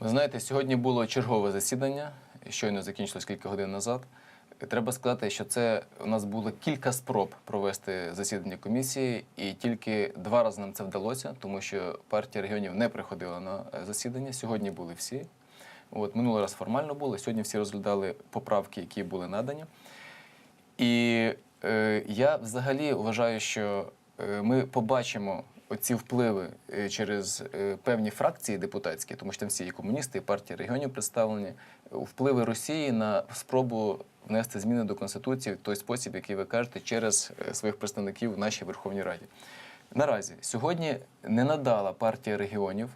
Ви знаєте, сьогодні було чергове засідання, щойно закінчилось кілька годин назад. Треба сказати, що це у нас було кілька спроб провести засідання комісії, і тільки два рази нам це вдалося, тому що партія регіонів не приходила на е, засідання. Сьогодні були всі. От минулий раз формально були. Сьогодні всі розглядали поправки, які були надані. І е, я взагалі вважаю, що е, ми побачимо оці впливи е, через е, певні фракції депутатські, тому що там всі і комуністи, і партії регіонів представлені, впливи Росії на спробу внести зміни до Конституції в той спосіб, який ви кажете, через е, своїх представників в нашій Верховній Раді. Наразі сьогодні не надала партія регіонів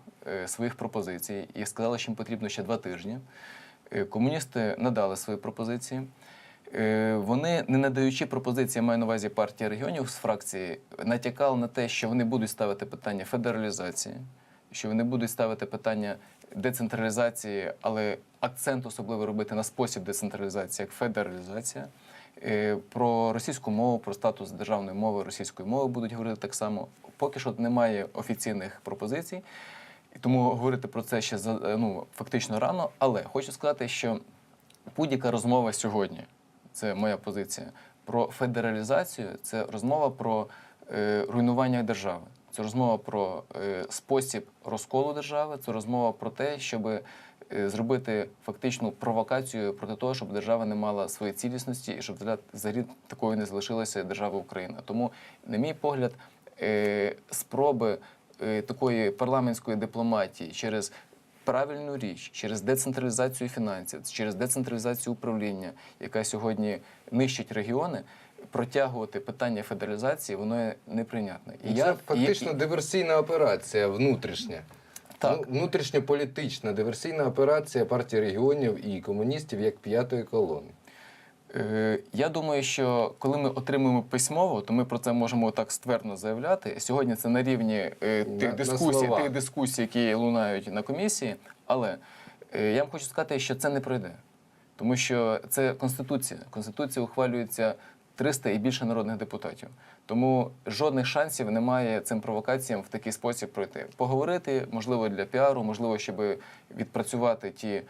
своїх пропозицій і сказала, що їм потрібно ще два тижні. Комуністи надали свої пропозиції. Е, Вони, не надаючи пропозиції, маю на увазі партія регіонів з фракції, натякали на те, що вони будуть ставити питання федералізації, що вони будуть ставити питання децентралізації, але акцент особливо робити на спосіб децентралізації, як федералізація. Е, Про російську мову, про статус державної мови, російської мови будуть говорити так само. Поки що немає офіційних пропозицій, і тому говорити про це ще е, ну, фактично рано. Але хочу сказати, що будь-яка розмова сьогодні, це моя позиція, про федералізацію це розмова про е, руйнування держави. Це розмова про е, спосіб розколу держави, це розмова про те, щоб е, зробити фактичну провокацію проти того, щоб держава не мала своєї цілісності і щоб взагалі- такою не залишилася держава Україна. Тому, на мій погляд, е, спроби е, такої парламентської дипломатії через правильну річ, через децентралізацію фінансів, через децентралізацію управління, яка сьогодні нищить регіони, протягувати питання федералізації, воно є неприйнятне. І це фактично диверсійна операція внутрішня. Так. Ну, внутрішньополітична диверсійна операція партії регіонів і комуністів як п'ятої колони. Е, Я думаю, що коли ми отримуємо письмово, то ми про це можемо так ствердно заявляти. Сьогодні це на рівні е, тих дискусій, тих дискусій, які лунають на комісії. Але е, я вам хочу сказати, що це не пройде, тому що це конституція. Конституція ухвалюється 300 і більше народних депутатів. Тому жодних шансів немає цим провокаціям в такий спосіб пройти. Поговорити, можливо, для піару, можливо, щоб відпрацювати ті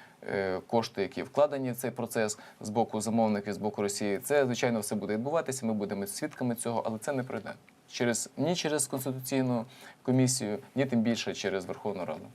кошти, які вкладені в цей процес з боку замовників, з боку Росії. Це звичайно все буде відбуватися. Ми будемо свідками цього, але це не пройде через ні через конституційну комісію, ні тим більше через Верховну Раду.